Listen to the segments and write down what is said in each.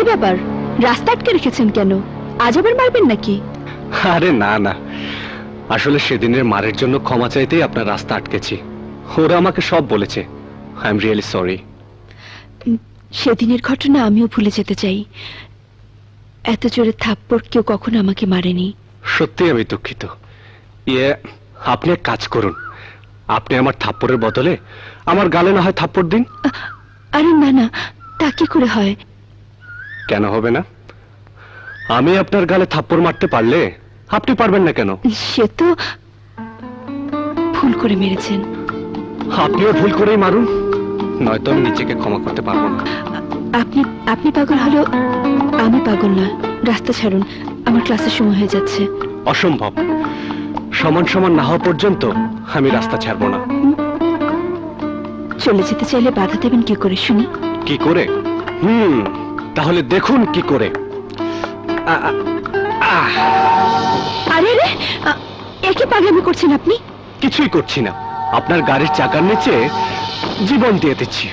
কি ব্যাপার রাস্তা আটকে রেখেছেন কেন? আজ আবার মারবেন নাকি? আরে না না। আসলে সেদিনের মারের জন্য ক্ষমা চাইতেই আপনার রাস্তা আটকেছি। ওরা আমাকে সব বলেছে। আই এম রিয়েলি সরি সেদিনের ঘটনা আমিও ভুলে যেতে চাই। এত জোরে থাপ্পড় কেউ কখনো আমাকে মারেনি। সত্যি আমি দুঃখিত। ইয়ে আপনি এক কাজ করুন। আপনি আমার থাপ্পড়ের বদলে আমার গালে না হয় থাপ্পড় দিন। আরে না না তা কি করে হয়? কেন হবে না? আমি আপনার গালে থাপ্পড় মারতে পারলে আপনি পারবেন না কেন? সে তো ভুল করে মেরেছেন। আপনিও ভুল করেই মারুন। নয়তো আমি নিজেকে ক্ষমা করতে পারব না। আপনি আপনি পাগল হলেও আমি পাগল না রাস্তা ছাড়ুন আমার ক্লাসের সময় হয়ে যাচ্ছে। অসম্ভব। সমান সমান না হওয়া পর্যন্ত আমি রাস্তা ছাড়বো না। চলে যেতে চাইলে বাধা দেবেন কি করে শুনি? কি করে? হুম। তাহলে দেখুন কি করে। আরে রে একে পাগলামি করছেন আপনি? কিছুই করছি না। আপনার গাড়ির চাকার নিচে জীবন দিয়ে দিচ্ছি।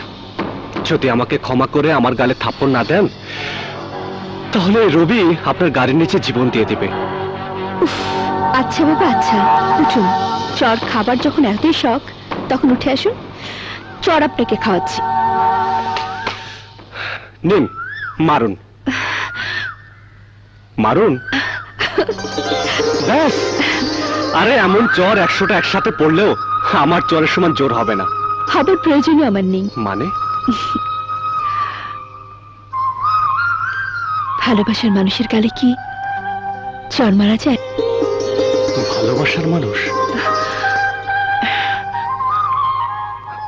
যদি আমাকে ক্ষমা করে আমার গালে থাপ্পড় না দেন তাহলে রবি আপনার গাড়ির নিচে জীবন দিয়ে দিবে। উফ, আচ্ছা বাবা আচ্ছা। উঠুন। চর খাবার যখন এতই শখ তখন উঠে আসুন। চর আপনাকে খাওয়াচ্ছি। নিন। মারুন। মারুন? ব্যাস! আরে এমন চর একশোটা একসাথে পড়লেও আমার চরের সমান জোর হবে না। হবার প্রয়োজনই আমার নেই। মানে? ভালোবাসার মানুষের গালে কি চর মারা যায়? ভালোবাসার মানুষ?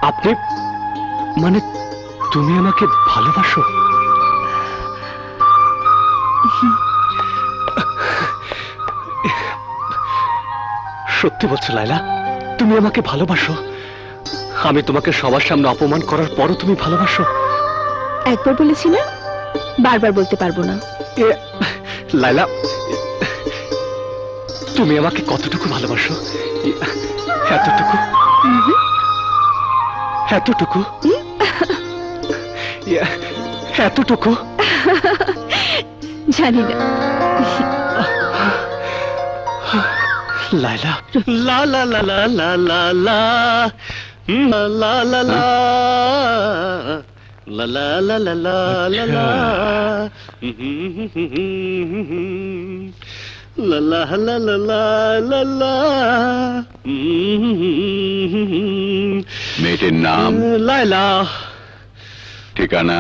আপনি মানে তুমি আমাকে ভালোবাসো? সত্যি বলছো লাইলা তুমি আমাকে ভালোবাসো। আমি তোমাকে সবার সামনে অপমান করার পরও তুমি ভালোবাসো। একবার বলেছি না বারবার বলতে পারব না। লাইলা তুমি আমাকে কতটুকু ভালোবাসো? এতটুকু? এতটুকু? এতটুকু? জানি না লাইলা লা লা লা লা লা লা লা হুম, লা লা লা লা লা লা লা লা লা লা লা লা লা লা লা লা লা মেয়েটির নাম লাইলা ঠিকানা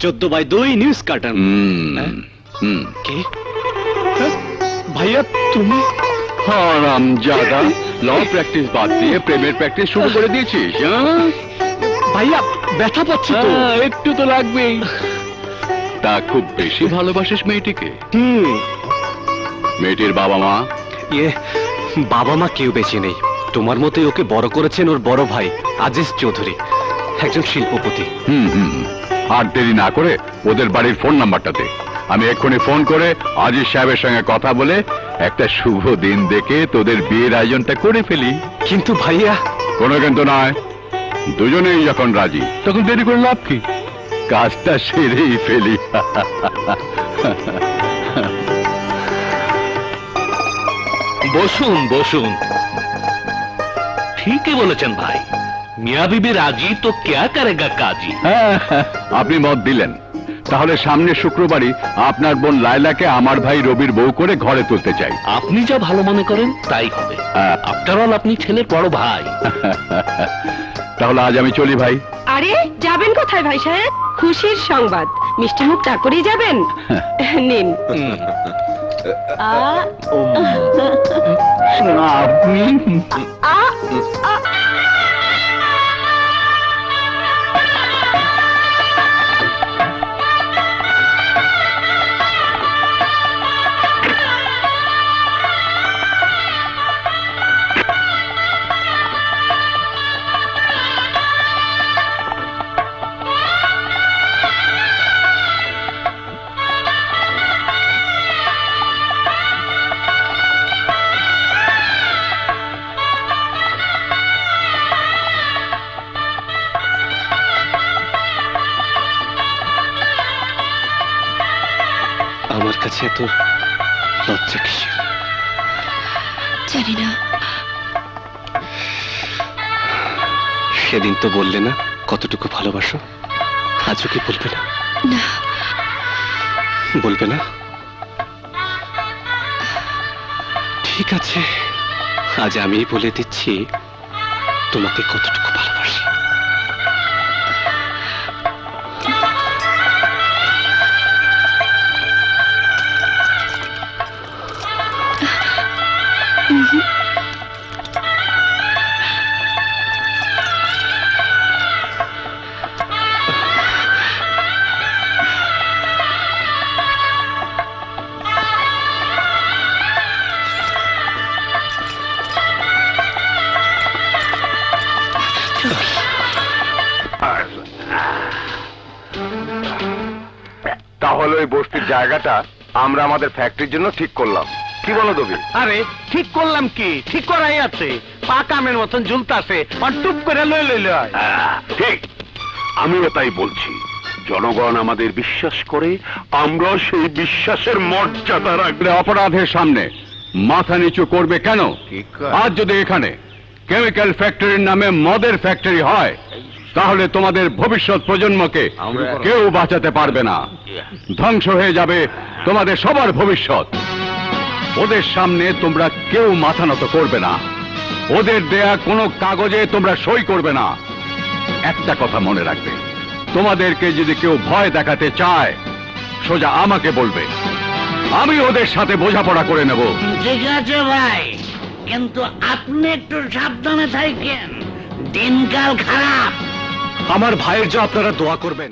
চোদ্দ বাই দুই নিউজ কার্টন হুম, হুম। কে? হ্যাঁ? ভাইয়া তুমি? হারাম জাদা ল প্র্যাকটিস বাদ দিয়ে প্রেমের প্র্যাকটিস শুরু করে দিয়েছিস হ্যাঁ? ভাইয়া ব্যথা পাচ্ছি তো। হ্যাঁ, একটু তো লাগবেই। তা খুব বেশি ভালোবাসিস মেয়েটিকে? হুম মেয়েটির বাবা মা? ইয়ে বাবা মা কেউ বেঁচে নেই। তোমার মতোই ওকে বড় করেছেন ওর বড় ভাই আজিজ চৌধুরী একজন শিল্পপতি। হুম হুম হুম। আর দেরি না করে ওদের বাড়ির ফোন নাম্বারটা দে। আমি এক্ষুনি ফোন করে আজিজ সাহেবের সঙ্গে কথা বলে একটা শুভ দিন দেখে তোদের বিয়ের আয়োজনটা করে ফেলি। কিন্তু ভাইয়া কোনো কিন্তু নয়। দুজনেই যখন রাজি তখন দেরি করে লাভ কি? কাজটা সেরেই ফেলি। বসুন বসুন। ঠিকই বলেছেন ভাই। মিয়া বিবি রাজি তো কেয়া করেগা কাজী? হ্যাঁ, আপনি মত দিলেন। তাহলে সামনে শুক্রবারই আপনার বোন লায়লাকে আমার ভাই রবির বউ করে ঘরে তুলতে চাই। আপনি যা ভালো মনে করেন তাই হবে। হ্যাঁ। আফটার অল আপনি ছেলের বড় ভাই। তাহলে আজ আমি চলি ভাই। আরে যাবেন কোথায় ভাই সাহেব? খুশির সংবাদ। মিষ্টি মুখ চা করেই যাবেন? নিন। আ, আপনি কাছে এত লজ্জা কিসের? জানি না। সেদিন তো বললে না কতটুকু ভালোবাসো আজও কি বলবে না? না। বলবে না? ঠিক আছে আজ আমি বলে দিচ্ছি তোমাকে কতটুকু ভালোবাসি। তাহলে ওই বস্তির জায়গাটা আমরা আমাদের ফ্যাক্টরির জন্য ঠিক করলাম। কি বলো দবি? আরে ঠিক করলাম কি? ঠিক করাই আছে। পাকামের মতন ঝুলতাছে। আর টুপ করে লই লই লয় ঠিক। আমিও তাই বলছি। জনগণ আমাদের বিশ্বাস করে আমরা সেই বিশ্বাসের মর্যাদা রাখব। আপনি অপরাধের সামনে মাথা নিচু করবে কেন? আজ যদি এখানে কেমিক্যাল ফ্যাক্টরির নামে মদের ফ্যাক্টরি হয় তাহলে তোমাদের ভবিষ্যৎ প্রজন্মকে কেউ বাঁচাতে পারবে না। ধ্বংস হয়ে যাবে তোমাদের সবার ভবিষ্যৎ। ওদের সামনে তোমরা কেউ মাথা নত করবে না। ওদের দেয়া কোনো কাগজে তোমরা সই করবে না। একটা কথা মনে রাখবে তোমাদেরকে যদি কেউ ভয় দেখাতে চায় সোজা আমাকে বলবে। আমি ওদের সাথে বোঝাপড়া করে নেব। ঠিক আছে ভাই কিন্তু আপনি একটু সাবধানে থাকেন। দিনকাল খারাপ। আমার ভাইয়ের যা আপনারা দোয়া করবেন।